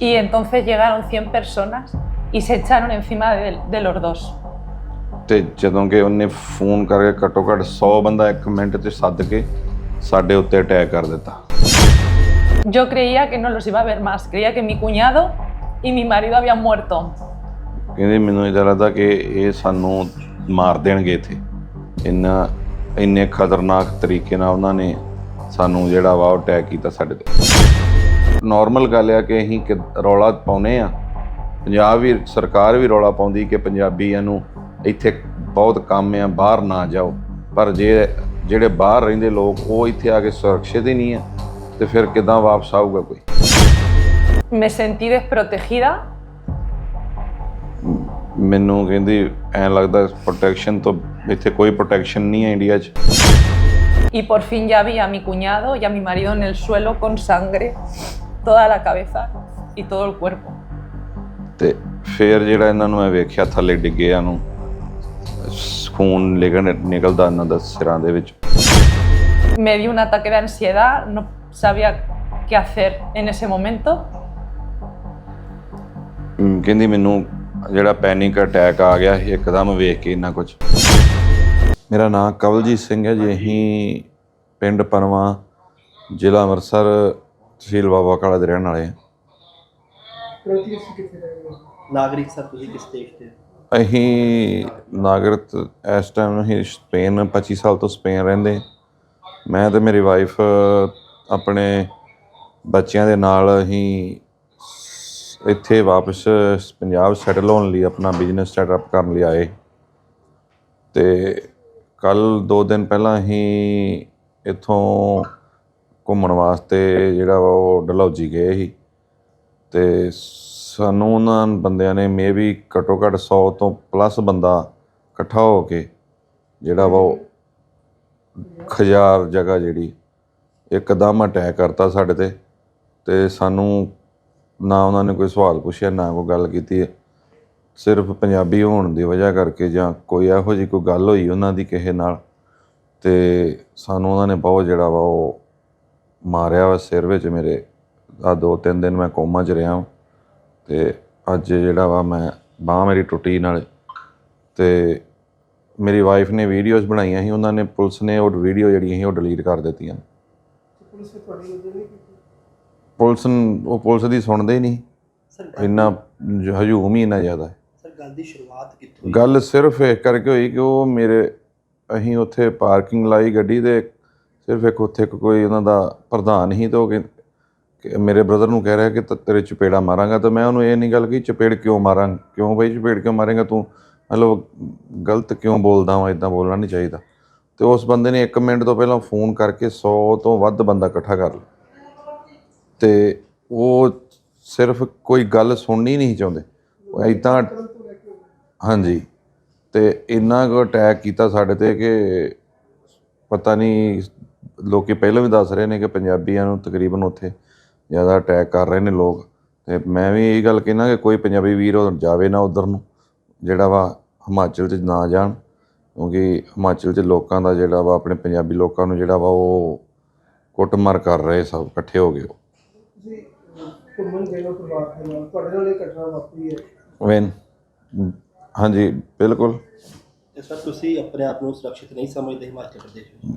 Y entonces llegaron 100 personas y se echaron encima de, de los dos. ਤੇ ਜਦੋਂ ਕਿ ਉਹਨੇ ਫੋਨ ਕਰਕੇ ਘੱਟੋ ਘੱਟ 100 ਬੰਦਾ ਇੱਕ ਮਿੰਟ 'ਚ ਸੱਦ ਕੇ ਸਾਡੇ ਉੱਤੇ ਅਟੈਕ ਕਰ ਦਿੱਤਾ Yo creía que no los iba a ver más, creía que mi cuñado y mi marido habían muerto. ਕਹਿੰਦੇ ਮੈਨੂੰ ਇਦਾਂ ਲੱਗਦਾ ਕਿ ਇਹ ਸਾਨੂੰ ਮਾਰ ਦੇਣਗੇ ਇੱਥੇ ਇੰਨਾ ਇੰਨੇ ਖਤਰਨਾਕ ਤਰੀਕੇ ਨਾਲ ਉਹਨਾਂ ਨੇ ਸਾਨੂੰ ਜਿਹੜਾ ਵਾ ਅਟੈਕ ਕੀਤਾ ਸਾਡੇ ਤੇ ਨਾਰਮਲ ਗੱਲ ਆ ਕਿ ਅਸੀਂ ਕਿ ਰੌਲਾ ਪਾਉਨੇ ਆ। ਪੰਜਾਬ ਵੀ ਸਰਕਾਰ ਵੀ ਰੌਲਾ ਪਾਉਂਦੀ ਕਿ ਪੰਜਾਬੀਆਂ ਨੂੰ ਇੱਥੇ ਬਹੁਤ ਕੰਮ ਆ ਬਾਹਰ ਨਾ ਜਾਓ। ਪਰ ਜੇ ਜਿਹੜੇ ਬਾਹਰ ਰਹਿੰਦੇ ਲੋਕ ਉਹ ਇੱਥੇ ਆ ਕੇ ਸੁਰੱਖਿਅਤ ਹੀ ਨਹੀਂ ਆ ਤੇ ਫਿਰ ਕਿਦਾਂ ਵਾਪਸ ਆਊਗਾ ਕੋਈ? Me sentí desprotegida ਮੈਨੂੰ ਕਹਿੰਦੀ ਐਂ ਲੱਗਦਾ ਪ੍ਰੋਟੈਕਸ਼ਨ ਤੋਂ ਇੱਥੇ ਕੋਈ ਪ੍ਰੋਟੈਕਸ਼ਨ ਨਹੀਂ ਹੈ ਇੰਡੀਆ 'ਚ। Y por fin ya vi a mi cuñado y a mi marido en el suelo con sangre, toda la cabeza y todo el cuerpo. ਤੇ ਫਿਰ ਜਿਹੜਾ ਇਹਨਾਂ ਨੂੰ ਮੈਂ ਵੇਖਿਆ ਥੱਲੇ ਡਿੱਗਿਆ ਨੂੰ ਖੂਨ ਨਿਕਲ ਨਿਕਲਦਾ ਇਹਨਾਂ ਦਾ ਸਿਰਾਂ ਦੇ ਵਿੱਚ Me dio un ataque de ansiedad, no sabía qué hacer en ese momento. ਅਮ ਕਹਿੰਦੀ ਮੈਨੂੰ ਜਿਹੜਾ ਪੈਨਿਕ ਅਟੈਕ ਆ ਗਿਆ ਸੀ ਇੱਕਦਮ ਵੇਖ ਕੇ ਇੰਨਾ ਕੁਝ ਮੇਰਾ ਨਾਮ ਕਵਲਜੀਤ ਸਿੰਘ ਹੈ ਜੀ ਅਸੀਂ ਪਿੰਡ ਪਨਵਾ ਜ਼ਿਲ੍ਹਾ ਅੰਮ੍ਰਿਤਸਰ ਤਹਿਸੀਲ ਬਾਬਾ ਕਾਲਾ ਦੇ ਰਹਿਣ ਵਾਲੇ ਹਾਂ ਨਾਗਰਿਕ ਸਰ ਤੁਸੀਂ ਕਿਸ ਦੇਸ਼ ਦੇ ਅਸੀਂ ਨਾਗਰਿਕ ਇਸ ਟਾਈਮ ਅਸੀਂ ਸਪੇਨ 25 ਸਾਲ ਤੋਂ ਸਪੇਨ ਰਹਿੰਦੇ। ਮੈਂ ਤੇ ਮੇਰੀ ਵਾਈਫ ਆਪਣੇ ਬੱਚਿਆਂ ਦੇ ਨਾਲ ਅਸੀਂ ਇੱਥੇ ਵਾਪਸ ਪੰਜਾਬ ਸੈਟਲ ਹੋਣ ਲਈ ਆਪਣਾ ਬਿਜ਼ਨਸ ਸਟਾਰਟਅਪ ਕਰਨ ਲਈ ਆਏ। ਤੇ ਕੱਲ 2 ਦਿਨ ਪਹਿਲਾਂ ਅਸੀਂ ਇੱਥੋਂ ਘੁੰਮਣ ਵਾਸਤੇ ਜਿਹੜਾ ਵਾ ਉਹ ਡਲਹੌਜੀ ਗਏ ਸੀ। ਤੇ ਸਾਨੂੰ ਉਹਨਾਂ ਬੰਦਿਆਂ ਨੇ ਮੇਬੀ ਘੱਟੋ ਘੱਟ 100 ਤੋਂ ਪਲੱਸ ਬੰਦਾ ਇਕੱਠਾ ਹੋ ਕੇ ਜਿਹੜਾ ਵਾ ਉਹ ਖਜਾਰ ਜਗ੍ਹਾ ਜਿਹੜੀ ਇੱਕਦਮ ਅਟੈਕ ਕਰਤਾ ਸਾਡੇ ਤੇ। ਤੇ ਸਾਨੂੰ ਨਾ ਉਹਨਾਂ ਨੇ ਕੋਈ ਸਵਾਲ ਪੁੱਛਿਆ, ਨਾ ਕੋਈ ਗੱਲ ਕੀਤੀ। ਸਿਰਫ ਪੰਜਾਬੀ ਹੋਣ ਦੀ ਵਜ੍ਹਾ ਕਰਕੇ ਜਾਂ ਕੋਈ ਇਹੋ ਜਿਹੀ ਕੋਈ ਗੱਲ ਹੋਈ ਉਹਨਾਂ ਦੀ ਕਿਸੇ ਨਾਲ। ਤੇ ਸਾਨੂੰ ਉਹਨਾਂ ਨੇ ਬਹੁਤ ਜਿਹੜਾ ਵਾ ਉਹ ਮਾਰਿਆ ਵਾ ਸਿਰ ਵਿੱਚ ਮੇਰੇ ਆ ਦੋ ਤਿੰਨ ਦਿਨ ਮੈਂ ਕੋਮਾ 'ਚ ਰਿਹਾ ਤੇ ਅੱਜ ਜਿਹੜਾ ਵਾ ਮੈਂ ਬਾਹ ਮੇਰੀ ਟੁੱਟੀ ਨਾਲ ਤੇ ਮੇਰੀ ਵਾਈਫ ਨੇ ਵੀਡੀਓਜ਼ ਬਣਾਈਆਂ ਸੀ ਉਹਨਾਂ ਨੇ ਪੁਲਿਸ ਨੇ ਉਹ ਵੀਡੀਓ ਜਿਹੜੀਆਂ ਸੀ ਉਹ ਡਿਲੀਟ ਕਰ ਦਿੱਤੀਆਂ। ਪੁਲਿਸ ਨੂੰ- ਉਹ ਪੁਲਿਸ ਦੀ ਸੁਣਦੇ ਹੀ ਨਹੀਂ ਇੰਨਾ ਹਜੂਮ ਹੀ ਇੰਨਾ ਜ਼ਿਆਦਾ। ਹੈ ਸਰ ਗੱਲ ਦੀ ਸ਼ੁਰੂਆਤ ਕਿੱਥੋਂ ਹੋਈ? ਗੱਲ ਸਿਰਫ ਇਹ ਕਰਕੇ ਹੋਈ ਕਿ ਉਹ ਮੇਰੇ ਅਸੀਂ ਉੱਥੇ ਪਾਰਕਿੰਗ ਲਾਈ ਗੱਡੀ ਦੇ ਸਿਰਫ ਇੱਕ ਉੱਥੇ ਇੱਕ ਕੋਈ ਉਹਨਾਂ ਦਾ ਪ੍ਰਧਾਨ ਹੀ ਤੇ ਉਹ ਕਹਿੰ- ਕਿ ਮੇਰੇ ਬ੍ਰਦਰ ਨੂੰ ਕਹਿ ਰਿਹਾ ਕਿ ਤ- ਤੇਰੇ ਚਪੇੜਾ ਮਾਰਾਂਗਾ, ਤਾਂ ਮੈਂ ਉਹਨੂੰ ਇਹ ਨਹੀਂ ਗੱਲ ਕਿ ਚਪੇੜ ਕਿਉਂ ਮਾਰਾਂ, ਕਿਉਂ ਬਈ ਚਪੇੜ ਕਿਉਂ ਮਾਰੇਗਾ ਤੂੰ? ਮਤਲਬ ਗਲਤ ਕਿਉਂ ਬੋਲਦਾ ਵਾਂ ਇਦਾਂ ਬੋਲਣਾ ਨਹੀਂ ਚਾਹੀਦਾ। ਤੇ ਉਸ ਬੰਦੇ ਨੇ 1 ਮਿੰਟ ਤੋਂ ਪਹਿਲਾਂ ਫੋਨ ਕਰਕੇ 100 ਤੋਂ ਵੱਧ ਬੰਦਾ ਇਕੱਠਾ ਕਰ ਲਿਆ। ਤੇ ਉਹ ਸਿਰਫ ਕੋਈ ਗੱਲ ਸੁਣਨੀ ਨਹੀਂ ਚਾਹੁੰਦੇ। ਉਹ ਇਦਾਂ ਹਾਂਜੀ। ਤੇ ਇੰਨਾ ਕੁ ਅਟੈਕ ਕੀਤਾ ਸਾਡੇ ਤੇ ਕਿ ਪਤਾ ਨਹੀਂ ਲੋਕੀ ਪਹਿਲਾਂ ਵੀ ਦੱਸ ਰਹੇ ਨੇ ਕਿ ਪੰਜਾਬੀਆਂ ਨੂੰ ਤਕਰੀਬਨ ਉੱਥੇ ਜ਼ਿਆਦਾ ਅਟੈਕ ਕਰ ਰਹੇ ਨੇ ਲੋਕ। ਤੇ ਮੈਂ ਵੀ ਇਹ ਗੱਲ ਕਹਿਣਾ ਕਿ ਕੋਈ ਪੰਜਾਬੀ ਵੀਰ ਉਹ ਜਾਵੇ ਨਾ ਉਧਰ ਨੂੰ ਜਿਹੜਾ ਵਾ ਹਿਮਾਚਲ 'ਚ ਨਾ ਜਾਣ ਕਿਉਂਕਿ ਹਿਮਾਚਲ 'ਚ ਲੋਕਾਂ ਦਾ ਜਿਹੜਾ ਵਾ ਆਪਣੇ ਪੰਜਾਬੀ ਲੋਕਾਂ ਨੂੰ ਜਿਹੜਾ ਵਾ ਉਹ ਕੁੱਟਮਾਰ ਕਰ ਰਹੇ ਸਭ ਇਕੱਠੇ ਹੋ ਗਏ ਤੁਸੀਂ ਘੁੰਮਣ ਗਏ ਹੋ ਪਰਿਵਾਰ ਦੇ ਨਾਲ ਤੁਹਾਡੇ ਨਾਲ ਇਹ ਘਟਨਾ ਵਾਪਰੀ ਹੈ? ਵੈਨ ਹਾਂਜੀ ਬਿਲਕੁਲ। ਸਰ ਤੁਸੀਂ ਆਪਣੇ ਆਪ ਨੂੰ ਸੁਰੱਖਿਅਤ ਨਹੀਂ ਸਮਝਦੇ ਹਿਮਾਚਲ ਪ੍ਰਦੇਸ਼ ਵਿੱਚ?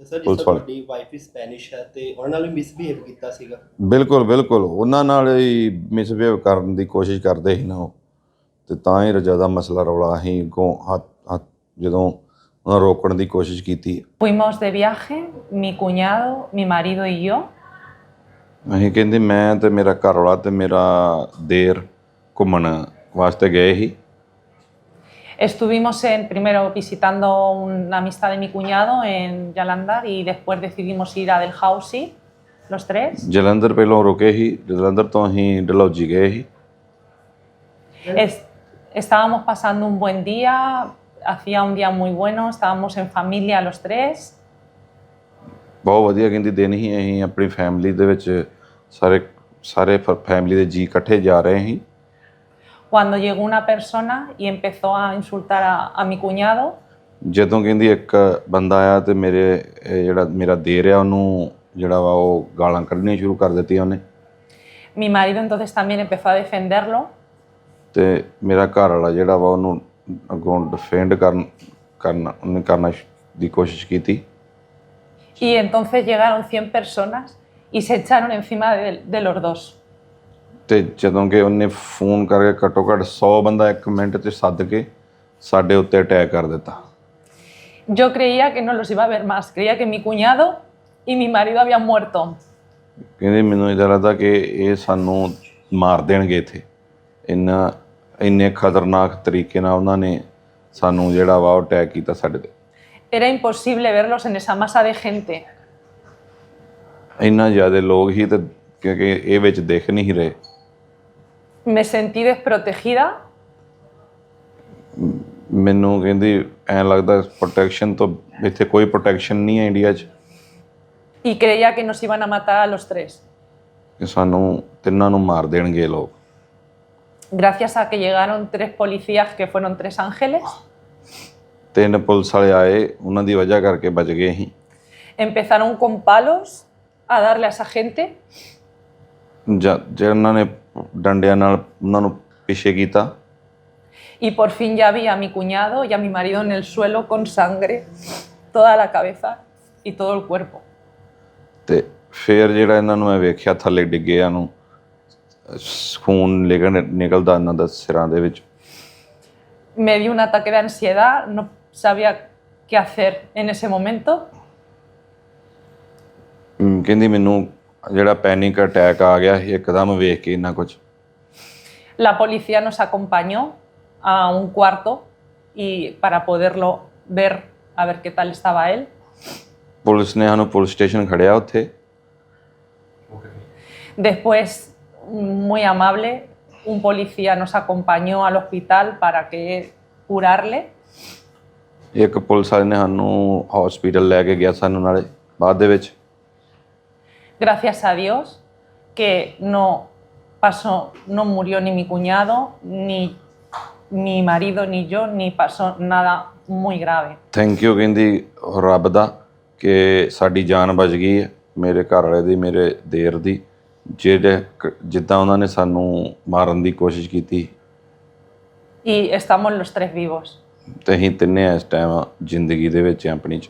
ਤੇ ਸਰ ਜਿਸ ਪੁਲਿਸ ਵਾਲੇ। ਤੁਹਾਡੀ ਵਾਈਫ ਹੀ ਸਪੈਨਿਸ਼ ਹੈ ਤੇ ਉਹਨਾਂ ਨਾਲ ਵੀ ਮਿਸਬੀਹੇਵ ਕੀਤਾ ਸੀਗਾ? ਬਿਲਕੁਲ ਬਿਲਕੁਲ। ਉਹਨਾਂ ਨਾਲ ਹੀ ਮਿਸਬਿਹੇਵ ਕਰਨ ਦੀ ਕੋਸ਼ਿਸ਼ ਕਰਦੇ ਸੀ ਨਾ ਉਹ। ਤੇ ਤਾਂ ਹੀ ਜ਼ਿਆਦਾ ਮਸਲਾ ਰੌਲਾ ਅਸੀਂ ਅੱਗੋਂ ਹੱਥ ਹੱਥ ਜਦੋਂ ਉਹਨਾਂ ਨੂੰ ਰੋਕਣ ਦੀ ਕੋਸ਼ਿਸ਼ ਕੀਤੀ। Fuimos de viaje, mi cuñado, mi marido y yo. ਅਸੀਂ ਕਹਿੰਦੇ ਮੈਂ ਤੇ ਮੇਰਾ ਘਰ ਵਾਲਾ ਤੇ ਮੇਰਾ ਦੇਰ ਘੁੰਮਣ ਵਾਸਤੇ ਗਏ ਸੀ। Estuvimos en, primero visitando una amistad de mi cuñado en Yalandar y después decidimos ir a Delhousie, los tres. Jalandhar ਪਹਿਲਾਂ ਰੁਕੇ ਸੀ ਜਲੰਧਰ ਤੋਂ ਅਸੀਂ ਡਲਹੌਜੀ ਗਏ ਸੀ Es- estábamos pasando un buen día, hacía un día muy bueno, estábamos en familia los tres. ਬਹੁਤ ਵਧੀਆ ਕਹਿੰਦੀ ਦਿਨ ਹੀ ਅਸੀਂ ਆਪਣੀ ਫੈਮਿਲੀ ਦੇ ਵਿੱਚ ਸਾਰੇ ਸਾਰੇ ਫੈਮਿਲੀ ਦੇ ਜੀ ਇਕੱਠੇ ਜਾ ਰਹੇ ਸੀ Cuando llegó una persona y empezó a insultar a, a mi cuñado, ਜਦੋਂ ਕਹਿੰਦੀ ਇੱਕ ਬੰਦਾ ਆਇਆ ਤੇ ਮੇਰੇ ਇਹ ਜਿਹੜਾ ਮੇਰਾ ਦੇਰ ਆ ਉਹਨੂੰ ਜਿਹੜਾ ਵਾ ਉਹ ਗਾਲਾਂ ਕੱਢਣੀਆਂ ਸ਼ੁਰੂ ਕਰ ਦਿੱਤੀਆਂ ਉਹਨੇ mi marido entonces también empezó a defenderlo ਤੇ ਮੇਰਾ ਘਰ ਵਾਲਾ ਜਿਹੜਾ ਵਾ ਉਹਨੂੰ ਅੱਗੋਂ ਡਿਫੈਂਡ ਕਰਨ ਕਰਨਾ ਉਹਨੇ ਕਰਨਾ ਸ਼- ਦੀ ਕੋਸ਼ਿਸ਼ ਕੀਤੀ y entonces llegaron 100 personas y se echaron encima de, de los dos. ਤੇ ਜਦੋਂ ਕਿ ਉਹਨੇ ਫੋਨ ਕਰਕੇ ਘੱਟੋ ਘੱਟ 100 ਬੰਦਾ ਇੱਕ ਮਿੰਟ 'ਚ ਸੱਦ ਕੇ ਸਾਡੇ ਉੱਤੇ ਅਟੈਕ ਕਰ ਦਿੱਤਾ। Yo creía que no los iba a ver más, creía que mi cuñado y mi marido habían muerto. ਕਹਿੰਦੇ ਮੈਨੂੰ ਇਦਾਂ ਲੱਗਦਾ ਕਿ ਇਹ ਸਾਨੂੰ ਮਾਰ ਦੇਣਗੇ ਇੱਥੇ। ਇੰਨਾ ਇੰਨੇ ਖਤਰਨਾਕ ਤਰੀਕੇ ਨਾਲ ਉਹਨਾਂ ਨੇ ਸਾਨੂੰ ਜਿਹੜਾ ਵਾ ਉਹ ਅਟੈਕ ਕੀਤਾ ਸਾਡੇ ਤੇ। Era imposible verlos en esa masa de gente. ਇੰਨਾ ਜ਼ਿਆਦਾ ਲੋਕ ਹੀ ਤੇ ਕਿਉਂਕਿ ਇਹ ਵਿੱਚ ਦਿਖ ਨਹੀਂ ਰਹੇ। Me sentí desprotegida ਮੈਨੂੰ ਕਹਿੰਦੀ ਐਂ ਲੱਗਦਾ ਪ੍ਰੋਟੈਕਸ਼ਨ ਤੋਂ ਇੱਥੇ ਕੋਈ ਪ੍ਰੋਟੈਕਸ਼ਨ ਨਹੀਂ ਹੈ ਇੰਡੀਆ 'ਚ y creía que nos iban a matar a los tres. ਕਿ ਸਾਨੂੰ ਤਿੰਨਾਂ ਨੂੰ ਮਾਰ ਦੇਣਗੇ ਲੋਕ Gracias a que llegaron tres policías que fueron tres ángeles, ਤਿੰਨ ਪੁਲਿਸ ਵਾਲੇ ਆਏ ਉਹਨਾਂ ਦੀ ਵਜ੍ਹਾ ਕਰਕੇ ਬਚ ਗਏ ਅਸੀਂ empezaron con palos a darle a esa gente ਜਾਂ ਜਿਹਨਾਂ ਨੇ ਡੰਡਿਆਂ ਨਾਲ ਉਹਨਾਂ ਨੂੰ ਪਿੱਛੇ ਕੀਤਾ y por fin ya vi a mi cuñado y a mi marido en el suelo con sangre, toda la cabeza y todo el cuerpo. ਤੇ ਫਿਰ ਜਿਹੜਾ ਇਹਨਾਂ ਨੂੰ ਮੈਂ ਵੇਖਿਆ ਥੱਲੇ ਡਿੱਗਿਆਂ ਨੂੰ ਸ- ਖੂਨ ਨਿਕਲ ਨਿਕਲਦਾ ਇਹਨਾਂ ਦਾ ਸਿਰਾਂ ਦੇ ਵਿੱਚ Me dio un ataque de ansiedad, no sabía qué hacer en ese momento. ਹਮ, ਕਹਿੰਦੀ ਮੈਨੂੰ ਜਿਹੜਾ ਪੈਨਿਕ ਅਟੈਕ ਆ ਗਿਆ ਸੀ ਇੱਕਦਮ ਵੇਖ ਕੇ ਇੰਨਾ ਕੁਝ La policía nos acompañó a un cuarto y para poderlo ver, a ver qué tal estaba él. Police ਨੇ ਸਾਨੂੰ ਪੁਲਿਸ ਸਟੇਸ਼ਨ ਖੜਿਆ ਉੱਥੇ Después, muy amable, un policía nos acompañó al hospital para que curarle. ਇੱਕ police ਵਾਲੇ ਨੇ ਸਾਨੂੰ hospital ਲੈ ਕੇ ਗਿਆ ਸਾਨੂੰ ਨਾਲੇ ਬਾਅਦ ਦੇ ਵਿੱਚ Gracias a Dios que no pasó, no murió ni mi cuñado, ni mi marido, ni yo, ni pasó nada muy grave. Thank you ਕਹਿੰਦੀ ਰੱਬ ਦਾ ਕਿ ਸਾਡੀ ਜਾਨ ਬਚ ਗਈ ਹੈ ਮੇਰੇ ਘਰ ਵਾਲੇ ਦੀ ਮੇਰੇ ਦੇਰ ਦੀ ਜਿਹੜੇ ਕ- ਜਿੱਦਾਂ ਉਹਨਾਂ ਨੇ ਸਾਨੂੰ ਮਾਰਨ ਦੀ ਕੋਸ਼ਿਸ਼ ਕੀਤੀ Y estamos los tres vivos. ਤੇ ਅਸੀਂ ਤਿੰਨੇ ਇਸ ਟਾਈਮ ਜ਼ਿੰਦਗੀ ਦੇ ਵਿੱਚ ਹਾਂ ਆਪਣੀ ਚ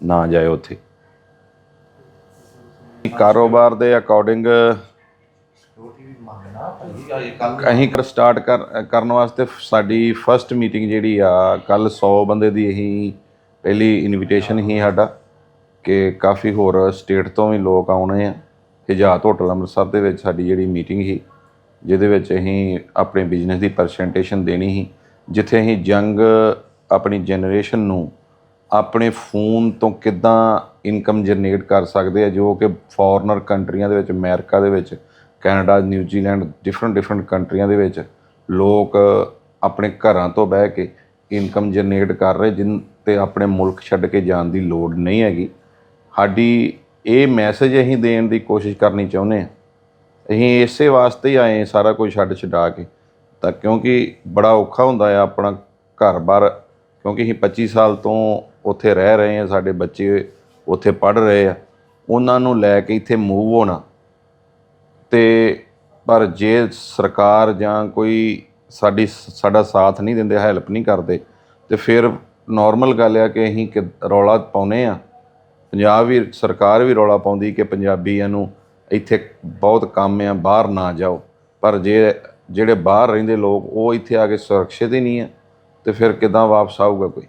ਨਾ ਜਾਏ ਉੱਥੇ। ਕਾਰੋਬਾਰ ਦੇ ਅਕੋਰਡਿੰਗ ਅਸੀਂ ਕਰ ਸਟਾਰਟ ਕਰ, ਕਰਨ ਵਾਸਤੇ ਸਾਡੀ ਫਰਸਟ ਮੀਟਿੰਗ ਜਿਹੜੀ ਆ, ਕੱਲ 100 ਬੰਦੇ ਦੀ ਅਸੀਂ ਪਹਿਲੀ ਇਨਵੀਟੇਸ਼ਨ ਹੀ ਸਾਡਾ ਕਿ ਕਾਫੀ ਹੋਰ ਸਟੇਟ ਤੋਂ ਵੀ ਲੋਕ ਆਉਣੇ ਆ। ਹਿਜਾਤ ਹੋਟਲ ਅੰਮ੍ਰਿਤਸਰ ਦੇ ਵਿੱਚ ਸਾਡੀ ਜਿਹੜੀ ਮੀਟਿੰਗ ਸੀ, ਜਿਹਦੇ ਵਿੱਚ ਅਸੀਂ ਆਪਣੇ ਬਿਜ਼ਨਸ ਦੀ ਪਰਸੈਂਟੇਸ਼ਨ ਦੇਣੀ ਸੀ। ਜਿੱਥੇ ਅਸੀਂ ਯੰਗ ਆਪਣੀ ਜਨਰੇਸ਼ਨ ਨੂੰ ਆਪਣੇ ਫੋਨ ਤੋਂ ਕਿੱਦਾਂ ਇਨਕਮ ਜਨਰੇਟ ਕਰ ਸਕਦੇ ਆ, ਜੋ ਕਿ ਫੋਰਨਰ ਕੰਟਰੀਆਂ ਦੇ ਵਿੱਚ, ਅਮਰੀਕਾ ਦੇ ਵਿੱਚ, ਕੈਨੇਡਾ ਨਿਊਜ਼ੀਲੈਂਡ ਡਿਫਰੈਂਟ ਡਿਫਰੈਂਟ ਕੰਟਰੀਆਂ ਦੇ ਵਿੱਚ ਲੋਕ ਆਪਣੇ ਘਰਾਂ ਤੋਂ ਬਹਿ ਕੇ ਇਨਕਮ ਜਨਰੇਟ ਕਰ ਰਹੇ, ਜਿਨ ਤੇ ਆਪਣੇ ਮੁਲਕ ਛੱਡ ਕੇ ਜਾਣ ਦੀ ਲੋੜ ਨਹੀਂ ਹੈਗੀ। ਸਾਡੀ ਇਹ ਮੈਸੇਜ ਅਸੀਂ ਦੇਣ ਦੀ ਕੋਸ਼ਿਸ਼ ਕਰਨੀ ਚਾਹੁੰਦੇ ਹਾਂ। ਅਸੀਂ ਇਸੇ ਵਾਸਤੇ ਹੀ ਆਏ ਸਾਰਾ ਕੁਝ ਛੱਡ ਛਡਾ ਕੇ। ਤਾਂ ਕਿਉਂਕਿ ਬੜਾ ਔਖਾ ਹੁੰਦਾ ਆ ਆਪਣਾ ਘਰ-ਬਾਰ ਕਿਉਂਕਿ ਅਸੀਂ 25 ਸਾਲ ਤੋਂ ਉੱਥੇ ਰਹਿ ਰਹੇ ਹਾਂ, ਸਾਡੇ ਬੱਚੇ ਉੱਥੇ ਪੜ੍ਹ ਰਹੇ ਆ। ਉਹਨਾਂ ਨੂੰ ਲੈ ਕੇ ਇੱਥੇ ਮੂਵ ਹੋਣਾ। ਤੇ ਪਰ ਜੇ ਸਰਕਾਰ ਜਾਂ ਕੋਈ ਸਾਡੀ, ਸਾਡਾ ਸਾਥ ਨਹੀਂ ਦਿੰਦੇ ਹੈਲਪ ਨਹੀਂ ਕਰਦੇ, ਤੇ ਫਿਰ ਨਾਰਮਲ ਗੱਲ ਆ ਕਿ ਅਸੀਂ ਕਿ ਰੌਲਾ ਪਾਉਨੇ ਆ ਪੰਜਾਬ ਵੀ, ਸਰਕਾਰ ਵੀ ਰੌਲਾ ਪਾਉਂਦੀ ਕਿ ਪੰਜਾਬੀਆਂ ਨੂੰ ਇੱਥੇ ਬਹੁਤ ਕੰਮ ਆ, ਬਾਹਰ ਨਾ ਜਾਓ। ਪਰ ਜੇ, ਜਿਹੜੇ ਬਾਹਰ ਰਹਿੰਦੇ ਲੋਕ, ਉਹ ਇੱਥੇ ਆ ਕੇ ਸੁਰੱਖਿਅਤ ਹੀ ਨਹੀਂ ਆ। ਤੇ ਫਿਰ ਕਿਦਾਂ ਵਾਪਸ ਆਊਗਾ ਕੋਈ?